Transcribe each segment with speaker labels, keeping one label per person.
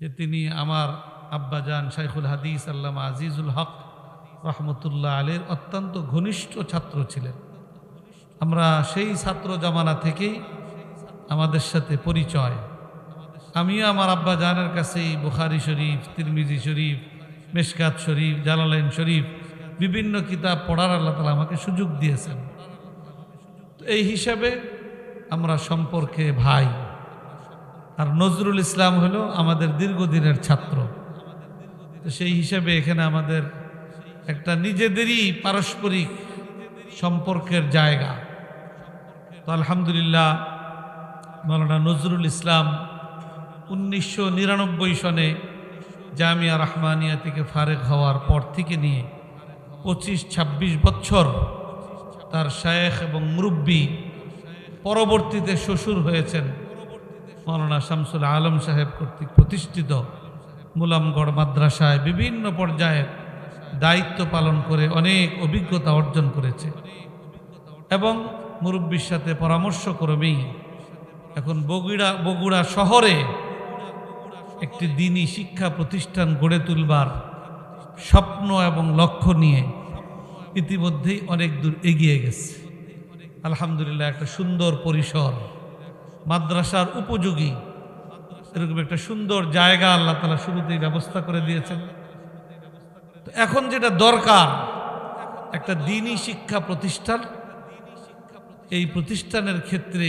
Speaker 1: যে তিনি আমার আব্বাজান শাইখুল হাদিস আল্লামা আজিজুল হক রহমতুল্লাহ আলীর অত্যন্ত ঘনিষ্ঠ ছাত্র ছিলেন। আমরা সেই ছাত্র জামানা থেকেই আমাদের সাথে পরিচয়। আমিও আমার আব্বা জানের কাছেই বুখারি শরীফ, তিরমিজি শরীফ, মেশকাত শরীফ, জালালাইন শরীফ বিভিন্ন কিতাব পড়ার আল্লাহ তালা আমাকে সুযোগ দিয়েছেন। এই হিসাবে আমরা সম্পর্কে ভাই। আর নজরুল ইসলাম হলো আমাদের দীর্ঘদিনের ছাত্র। তো সেই হিসাবে এখানে আমাদের একটা নিজেদেরই পারস্পরিক সম্পর্কের জায়গা। তো আলহামদুলিল্লাহ মৌলানা নজরুল ইসলাম উনিশশো নিরানব্বই সনে জামিয়া রহমানিয়া থেকে ফারেক হওয়ার পর থেকে নিয়ে পঁচিশ ছাব্বিশ বছর তার শায়েখ এবং মুরব্বী পরবর্তীতে শ্বশুর হয়েছেন মৌলানা শামসুল আলম সাহেব কর্তৃক প্রতিষ্ঠিত মুলামগড় মাদ্রাসায় বিভিন্ন পর্যায়ের দায়িত্ব পালন করে অনেক অভিজ্ঞতা অর্জন করেছে এবং মুরব্বীর সাথে পরামর্শ ক্রমেই এখন বগুড়া বগুড়া শহরে একটি দিনই শিক্ষা প্রতিষ্ঠান গড়ে তুলবার স্বপ্ন এবং লক্ষ্য নিয়ে ইতিমধ্যেই অনেক দূর এগিয়ে গেছে। আলহামদুলিল্লাহ, একটা সুন্দর পরিসর মাদ্রাসার উপযোগী। এরকম একটা সুন্দর জায়গা আল্লাহ তালা শুরুতেই ব্যবস্থা করে দিয়েছেন। এখন যেটা দরকার, একটা দিনই শিক্ষা প্রতিষ্ঠান। এই প্রতিষ্ঠানের ক্ষেত্রে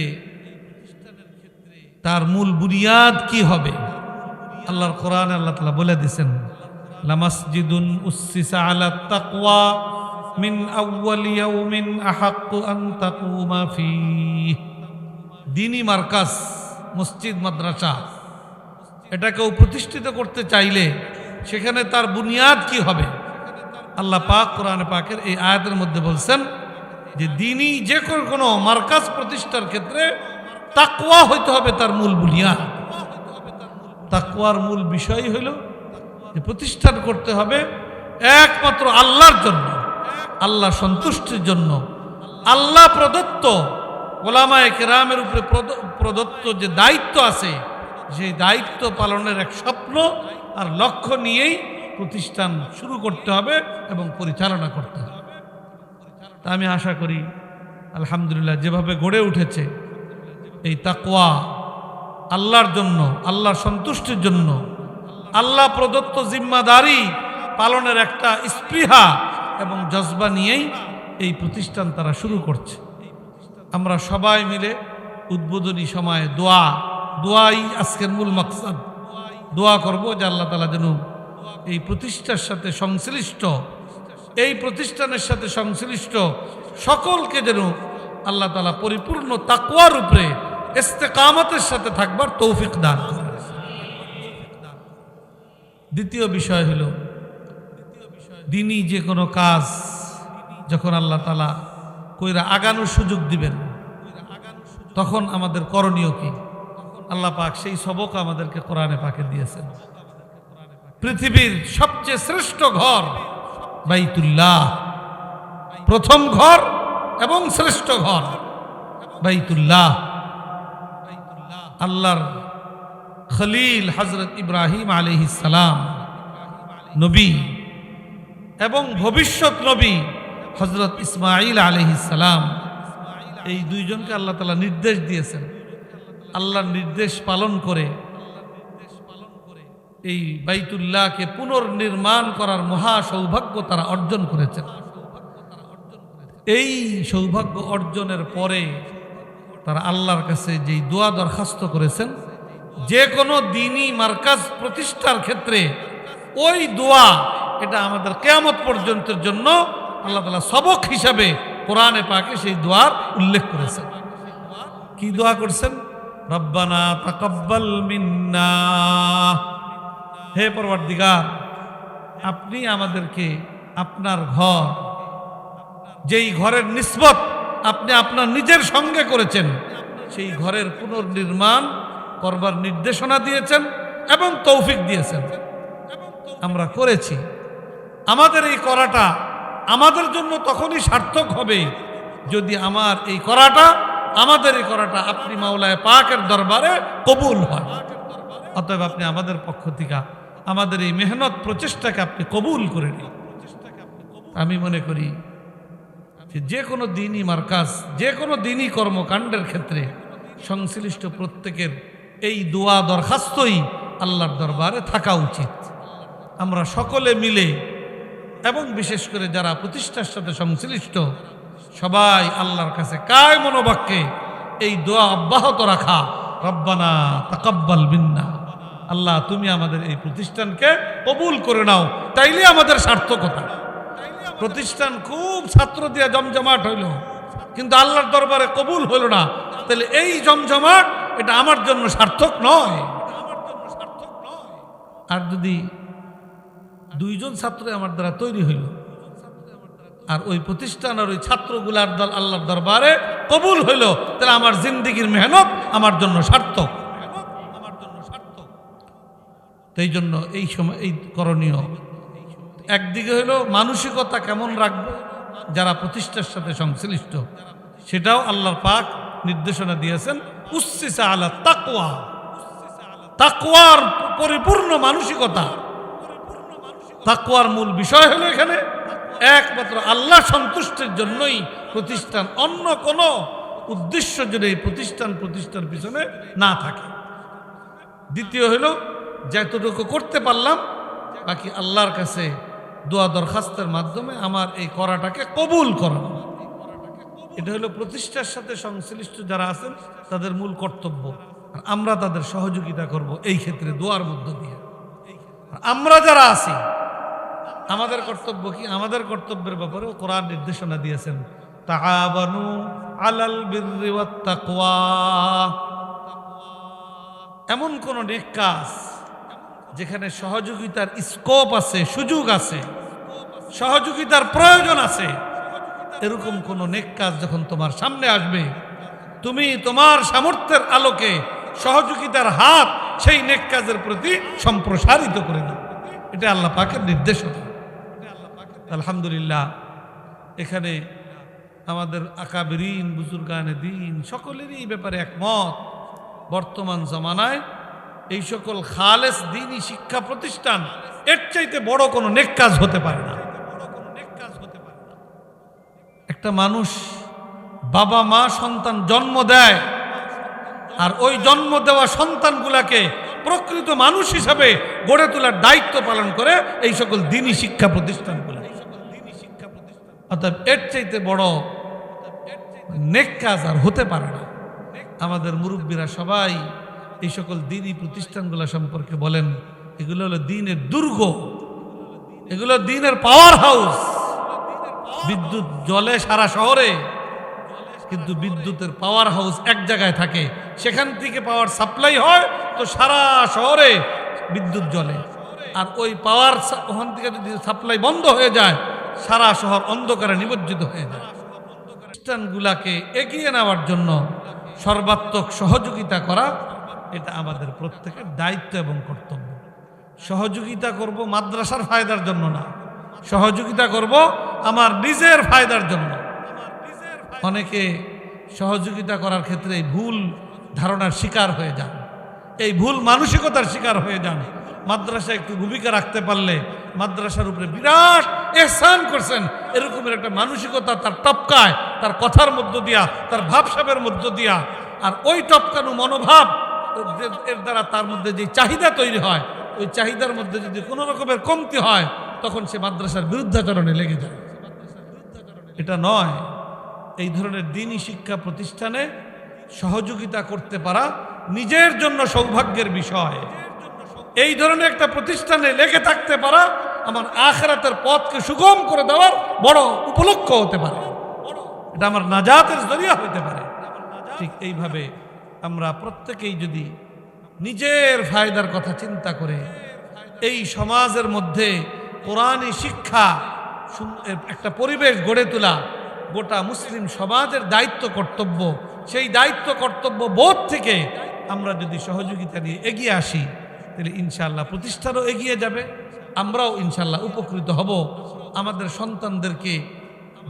Speaker 1: তার মূল বুনিয়াদ কি হবে? আল্লাহর কোরআন আল্লাহ তালা বলে দিছেন লামাসজিদুন উসসিসা আলা তাকওয়া মিন আউয়াল ইয়াউমিন আহাক্কু আন তাকুমা ফীহ। দিনী মার্কাস, মসজিদ মাদ্রাসা। এটাকেও প্রতিষ্ঠিত করতে চাইলে সেখানে তার বুনিয়াদ কি হবে? আল্লাহ পাক কোরআনে পাকের এই আয়াতের মধ্যে বলছেন যে দিনই যে কোনো মার্কাজ প্রতিষ্ঠার ক্ষেত্রে তাকওয়া হইতে হবে তার মূল বুনিয়াদ। তাকওয়ার মূল বিষয় হইল যে প্রতিষ্ঠান করতে হবে একমাত্র আল্লাহর জন্য, আল্লাহ সন্তুষ্টির জন্য। আল্লাহ প্রদত্ত ওলামায় কেরামের উপরে প্রদ- প্রদত্ত যে দায়িত্ব আছে, সেই দায়িত্ব পালনের এক স্বপ্ন আর লক্ষ্য নিয়েই প্রতিষ্ঠান শুরু করতে হবে এবং পরিচালনা করতে হবে। তা আমি আশা করি, আলহামদুলিল্লাহ, যেভাবে গড়ে উঠেছে এই তাকওয়া, আল্লাহর জন্য, আল্লাহর সন্তুষ্টির জন্য, আল্লাহ প্রদত্ত জিম্মাদারি পালনের একটা স্পৃহা এবং জজবা নিয়েই এই প্রতিষ্ঠান তারা শুরু করছে। আমরা সবাই মিলে উদ্বোধনী সময়ে দোয়া, দোয়াই আজকের মূল মকসদ। দোয়া করব যে আল্লাহ তালা যেন এই প্রতিষ্ঠার সাথে সংশ্লিষ্ট, এই প্রতিষ্ঠানের সাথে সংশ্লিষ্ট সকলকে যেন আল্লাহ তালা পরিপূর্ণ তাকুয়ার উপরে ইস্তেকামতের সাথে থাকবার তৌফিক দান দ্বিতীয় বিষয় হলো দিনই যে কোনো কাজ যখন আল্লাহ তালা কইরা আগানোর সুযোগ দিবেন। তখন আমাদের করণীয় কি? আল্লাহ পাক সেই সবক আমাদেরকে কোরআনে পাকে দিয়েছেন। পৃথিবীর সবচেয়ে শ্রেষ্ঠ ঘর বাইতুল্লাহ। প্রথম ঘর এবং শ্রেষ্ঠ ঘর বাইতুল্লাহ। আল্লাহর খলিল হজরত ইব্রাহিম সালাম, নবী এবং ভবিষ্যৎ নবী হজরত ইসমাইল সালাম, এই দুইজনকে আল্লাহ তালা নির্দেশ দিয়েছেন। আল্লাহর নির্দেশ পালন করে এই বাইতুল্লাহকে পুনর্নির্মাণ করার মহা সৌভাগ্য তারা অর্জন করেছেন। এই সৌভাগ্য অর্জনের পরে তারা আল্লাহর কাছে যেই দোয়া দরখাস্ত করেছেন, যে কোনো দিনই মার্কাজ প্রতিষ্ঠার ক্ষেত্রে ওই দোয়া, এটা আমাদের কেয়ামত পর্যন্তের জন্য আল্লাহ তালা সবক হিসাবে কোরআনে পাকে সেই দোয়ার উল্লেখ করেছেন। কি দোয়া করছেন? রব্বানা তাকাব্বাল মিন্না। হে পরবর্তীগার, আপনি আমাদেরকে আপনার ঘর, যেই ঘরের নিসবত আপনি আপনার নিজের সঙ্গে করেছেন, সেই ঘরের পুনর্নির্মাণ করবার নির্দেশনা দিয়েছেন এবং তৌফিক দিয়েছেন। আমরা করেছি। আমাদের এই করাটা আমাদের জন্য তখনই সার্থক হবে যদি আমার এই করাটা, আমাদের এই করাটা আপনি মাওলায় পাকের দরবারে কবুল হয়। অতএব আপনি আমাদের পক্ষ থেকে আমাদের এই মেহনত প্রচেষ্টাকে আপনি কবুল করে নিন। আমি মনে করি যে কোনো দিনই মার্কাজ, যে কোনো দিনই কর্মকাণ্ডের ক্ষেত্রে সংশ্লিষ্ট প্রত্যেকের এই দোয়া দরখাস্তই আল্লাহর দরবারে থাকা উচিত। আমরা সকলে মিলে এবং বিশেষ করে যারা প্রতিষ্ঠার সাথে সংশ্লিষ্ট সবাই আল্লাহর কাছে কায় মনোবাক্যে এই দোয়া অব্যাহত রাখা। রব্বানা তাকাব্বাল বিন্না আল্লাহ তুমি আমাদের এই প্রতিষ্ঠানকে কবুল করে নাও। তাইলে আমাদের সার্থকতা। প্রতিষ্ঠান খুব ছাত্র দিয়া জমজমাট হইল। কিন্তু আল্লাহর দরবারে কবুল হইল না। তাহলে এই জমজমাট এটা আমার জন্য সার্থক নয়। আর যদি দুইজন ছাত্র আমার দ্বারা তৈরি হইল। আর ওই প্রতিষ্ঠান আর ওই ছাত্রগুলার দল আল্লাহর দরবারে কবুল হইল। তাহলে আমার জিন্দিগির মেহনত আমার জন্য সার্থক। এই জন্য এই সময়, এই করণীয়। একদিকে হইল মানসিকতা কেমন রাখবে, যারা প্রতিষ্ঠার সাথে সংশ্লিষ্ট। সেটাও আল্লাহর পাক নির্দেশনা দিয়েছেন। উচ্ছিসা আলা তাকওয়া। তাকওয়ার পরিপূর্ণ মানসিকতা। তাকওয়ার মূল বিষয় হলো এখানে একমাত্র আল্লাহ সন্তুষ্টের জন্যই প্রতিষ্ঠান, অন্য কোনো উদ্দেশ্য যদি এই প্রতিষ্ঠান, প্রতিষ্ঠার পিছনে না থাকে। দ্বিতীয় হলো, যতটুকু করতে পারলাম, বাকি আল্লাহর কাছে দোয়া দরখাস্তের মাধ্যমে আমার এই করাটাকে কবুল করানো। এটা হলো প্রতিষ্ঠার সাথে সংশ্লিষ্ট যারা আছেন, তাদের মূল কর্তব্য। আমরা তাদের সহযোগিতা করব এই ক্ষেত্রে দোয়ার মধ্য দিয়ে। আমরা যারা আছি আমাদের কর্তব্য কি? আমাদের কর্তব্যের ব্যাপারে কোরআন নির্দেশনা দিয়েছেন। তাআবানু আলাল এমন কোন নেক কাজ যেখানে সহযোগিতার স্কোপ আছে, সুযোগ আছে, সহযোগিতার প্রয়োজন আছে, এরকম কোন নেক কাজ যখন তোমার সামনে আসবে, তুমি তোমার সামর্থ্যের আলোকে সহযোগিতার হাত সেই নেক কাজের প্রতি সম্প্রসারিত করে দাও। এটা আল্লাহ পাকের নির্দেশনা। আলহামদুলিল্লাহ, এখানে আমাদের আকাবেরিন, বুজুর্গানে দিন, সকলেরই ব্যাপারে একমত। বর্তমান জমানায় এই সকল খালেস দিনই শিক্ষা প্রতিষ্ঠান, এর চাইতে বড় কোনো নেক কাজ হতে পারে না। একটা মানুষ বাবা, মা, সন্তান জন্ম দেয়, আর ওই জন্ম দেওয়া সন্তানগুলাকে প্রকৃত মানুষ হিসাবে গড়ে তোলার দায়িত্ব পালন করে এই সকল দিনই শিক্ষা প্রতিষ্ঠানগুলো অর্থাৎ এর চাইতে বড় নেক কাজ আর হতে পারে না। আমাদের মুরব্বীরা সবাই এই সকল দিনই প্রতিষ্ঠানগুলো সম্পর্কে বলেন, এগুলো হলো দিনের দুর্গ। এগুলো দিনের পাওয়ার হাউস বিদ্যুৎ জলে সারা শহরে, কিন্তু বিদ্যুতের পাওয়ার হাউস এক জায়গায় থাকে। সেখান থেকে পাওয়ার সাপ্লাই হয় তো সারা শহরে বিদ্যুৎ জলে। আর ওই পাওয়ার ওখান থেকে যদি সাপ্লাই বন্ধ হয়ে যায় সারা শহর অন্ধকারে নিমজ্জিত হয়ে যায়। খ্রিস্টানগুলাকে এগিয়ে নেওয়ার জন্য সর্বাত্মক সহযোগিতা করা এটা আমাদের প্রত্যেকের দায়িত্ব এবং কর্তব্য। সহযোগিতা করব মাদ্রাসার ফায়দার জন্য না, সহযোগিতা করব আমার নিজের ফায়দার জন্য। অনেকে সহযোগিতা করার ক্ষেত্রে ভুল ধারণার শিকার হয়ে যান, এই ভুল মানসিকতার শিকার হয়ে যান। মাদ্রাসা একটু ভূমিকা রাখতে পারলে মাদ্রাসার উপরে বিরাট এহসান করছেন। এরকমের একটা মানসিকতা তার টপকায়, তার কথার মধ্য দিয়া, তার ভাবসাবের মধ্য দিয়া। আর ওই টপকানো মনোভাব এর দ্বারা তার মধ্যে যে চাহিদা তৈরি হয়, ওই চাহিদার মধ্যে যদি কোনো রকমের কমতি হয়, তখন সে মাদ্রাসার বিরুদ্ধাচরণে লেগে যায়। এটা নয়, এই ধরনের দিনই শিক্ষা প্রতিষ্ঠানে সহযোগিতা করতে পারা নিজের জন্য সৌভাগ্যের বিষয়। এই ধরনের একটা প্রতিষ্ঠানে লেগে থাকতে পারা আমার আখরাতের পথকে সুগম করে দেওয়ার বড় উপলক্ষ হতে পারে। এটা আমার নাজাতের জরিয়া হতে পারে। ঠিক এইভাবে আমরা প্রত্যেকেই যদি নিজের ফায়দার কথা চিন্তা করে, এই সমাজের মধ্যে কোরআনী শিক্ষা একটা পরিবেশ গড়ে তোলা, গোটা মুসলিম সমাজের দায়িত্ব কর্তব্য, সেই দায়িত্ব কর্তব্য বোধ থেকে আমরা যদি সহযোগিতা নিয়ে এগিয়ে আসি, তাহলে ইনশাল্লাহ প্রতিষ্ঠানও এগিয়ে যাবে। আমরাও ইনশাল্লাহ উপকৃত হব। আমাদের সন্তানদেরকে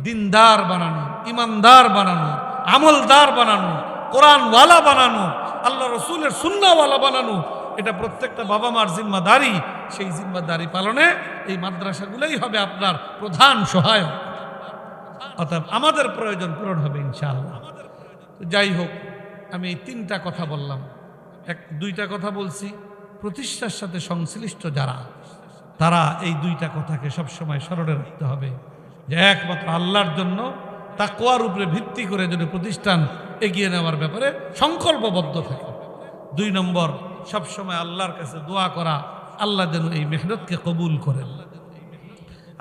Speaker 1: দিনদার বানানো, ইমানদার বানানো, আমলদার বানানো, কোরআনওয়ালা বানানো, আল্লাহ রসুলের সুন্নাওয়ালা বানানো, এটা প্রত্যেকটা বাবা মার জিম্মাদারি। সেই জিম্মাদারি পালনে এই মাদ্রাসাগুলোই হবে আপনার প্রধান সহায়ক। অর্থাৎ আমাদের প্রয়োজন পূরণ হবে ইনশাআল্লাহ। যাই হোক, আমি এই তিনটা কথা বললাম। এক, দুইটা কথা বলছি। প্রতিষ্ঠার সাথে সংশ্লিষ্ট যারা তারা এই দুইটা কথাকে সবসময় স্মরণে রাখতে হবে যে একমাত্র আল্লাহর জন্য তাকোয়ার উপরে ভিত্তি করে যদি প্রতিষ্ঠান এগিয়ে নেওয়ার ব্যাপারে সংকল্পবদ্ধ থাকে। দুই নম্বর, সবসময় আল্লাহর কাছে দোয়া করা, আল্লাহ যেন এই মেহনতকে কবুল করেন।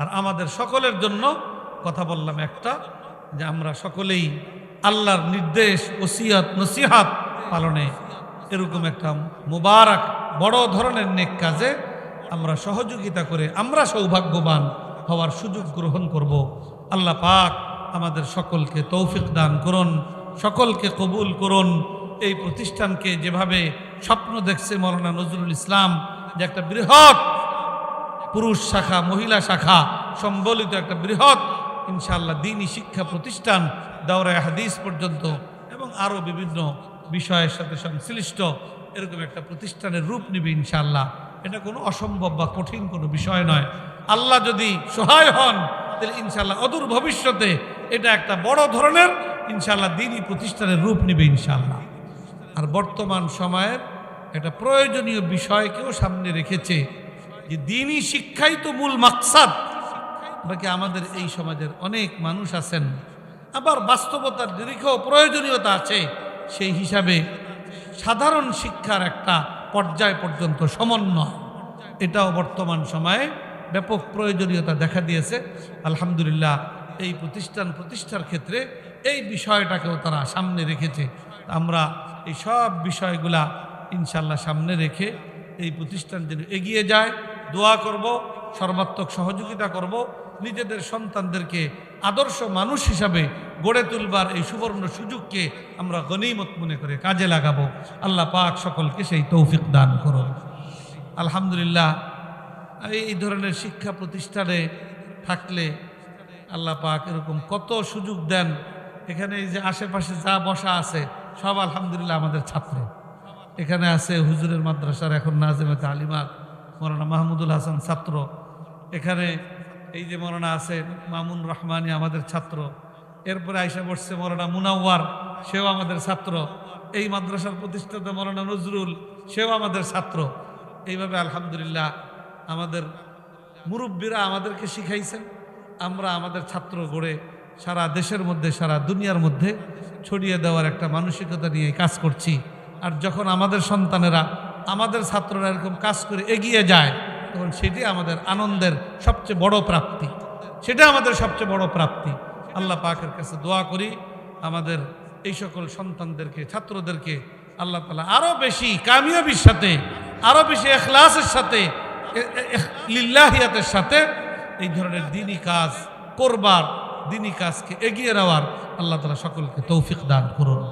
Speaker 1: আর আমাদের সকলের জন্য কথা বললাম একটা, যে আমরা সকলেই আল্লাহর নির্দেশ, ওসিয়ত, নসিহাত পালনে এরকম একটা মুবারক, বড় ধরনের নেক কাজে আমরা সহযোগিতা করে, আমরা সৌভাগ্যবান হওয়ার সুযোগ গ্রহণ করব। আল্লাহ পাক আমাদের সকলকে তৌফিক দান করুন, সকলকে কবুল করুন। এই প্রতিষ্ঠানকে যেভাবে স্বপ্ন দেখছে মৌলানা নজরুল ইসলাম, যে একটা বৃহৎ পুরুষ শাখা, মহিলা শাখা, সম্বলিত একটা বৃহৎ, ইনশাআল্লাহ দিনই শিক্ষা প্রতিষ্ঠান দাওরায় হাদিস পর্যন্ত এবং আরও বিভিন্ন বিষয়ের সাথে সংশ্লিষ্ট এরকম একটা প্রতিষ্ঠানের রূপ নেবে ইনশাআল্লাহ। এটা কোনো অসম্ভব বা কঠিন কোনো বিষয় নয়। আল্লাহ যদি সহায় হন, তাহলে ইনশাল্লাহ অদূর ভবিষ্যতে এটা একটা বড় ধরনের ইনশাল্লাহ দিনই প্রতিষ্ঠানের রূপ নেবে ইনশাল্লাহ আর বর্তমান সময়ের একটা প্রয়োজনীয় বিষয়কেও সামনে রেখেছে যে দিনই শিক্ষাই তো মূল মাকসাদ। বাকি আমাদের এই সমাজের অনেক মানুষ আছেন, আবার বাস্তবতার দীর্ঘ প্রয়োজনীয়তা আছে, সেই হিসাবে সাধারণ শিক্ষার একটা পর্যায় পর্যন্ত সমন্বয়। এটাও বর্তমান সময়ে ব্যাপক প্রয়োজনীয়তা দেখা দিয়েছে। আলহামদুলিল্লাহ, এই প্রতিষ্ঠান প্রতিষ্ঠার ক্ষেত্রে এই বিষয়টাকেও তারা সামনে রেখেছে। আমরা এই সব বিষয়গুলা ইনশাল্লাহ সামনে রেখে এই প্রতিষ্ঠান যেন এগিয়ে যায়, দোয়া করব, সর্বাত্মক সহযোগিতা করব, নিজেদের সন্তানদেরকে আদর্শ মানুষ হিসাবে গড়ে তুলবার এই সুবর্ণ সুযোগকে আমরা গনিমত মনে করে কাজে লাগাবো। আল্লাহ পাক সকলকে সেই তৌফিক দান করুন। আলহামদুলিল্লাহ, এই ধরনের শিক্ষা প্রতিষ্ঠানে থাকলে আল্লাহ পাক এরকম কত সুযোগ দেন। এখানে এই যে আশেপাশে যা বসা আছে, সব আলহামদুলিল্লাহ আমাদের ছাত্র। এখানে আছে হুজুরের মাদ্রাসার এখন নাজেমাতে আলিমাত মৌলানা মাহমুদুল হাসান ছাত্র। এখানে এই যে মৌলানা আছে, মামুন রহমানি আমাদের ছাত্র। এরপরে আইসা বসছে মৌলানা মুনাওয়ার, সেও আমাদের ছাত্র। এই মাদ্রাসার প্রতিষ্ঠাতা মৌলানা নজরুল, সেও আমাদের ছাত্র। এইভাবে আলহামদুলিল্লাহ আমাদের মুরব্বীরা আমাদেরকে শিখাইছেন। আমরা আমাদের ছাত্র গড়ে সারা দেশের মধ্যে, সারা দুনিয়ার মধ্যে ছড়িয়ে দেওয়ার একটা মানসিকতা নিয়ে কাজ করছি। আর যখন আমাদের সন্তানেরা, আমাদের ছাত্ররা এরকম কাজ করে এগিয়ে যায় তখন সেটি আমাদের আনন্দের সবচেয়ে বড় প্রাপ্তি। সেটা আমাদের সবচেয়ে বড় প্রাপ্তি। আল্লাহ পাকের কাছে দোয়া করি, আমাদের এই সকল সন্তানদেরকে, ছাত্রদেরকে আল্লাহ তালা আরও বেশি কামিয়াবির সাথে আরও বেশি এখলাসের সাথে লিল্লাহিয়াতের সাথে এই ধরনের দিনই কাজ করবার দিনই কাজকে এগিয়ে নেওয়ার আল্লাহ তালা সকলকে তৌফিক দান করুন।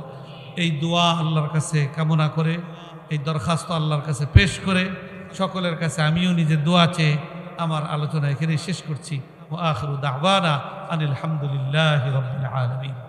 Speaker 1: এই দোয়া আল্লাহর কাছে কামনা করে, এই দরখাস্ত আল্লাহর কাছে পেশ করে সকলের কাছে আমিও নিজের দোয়া চেয়ে আমার আলোচনা এখানে শেষ করছি। ও আখরু দাওয়ানা আনিল হামদুলিল্লাহ রবিল আলমিন।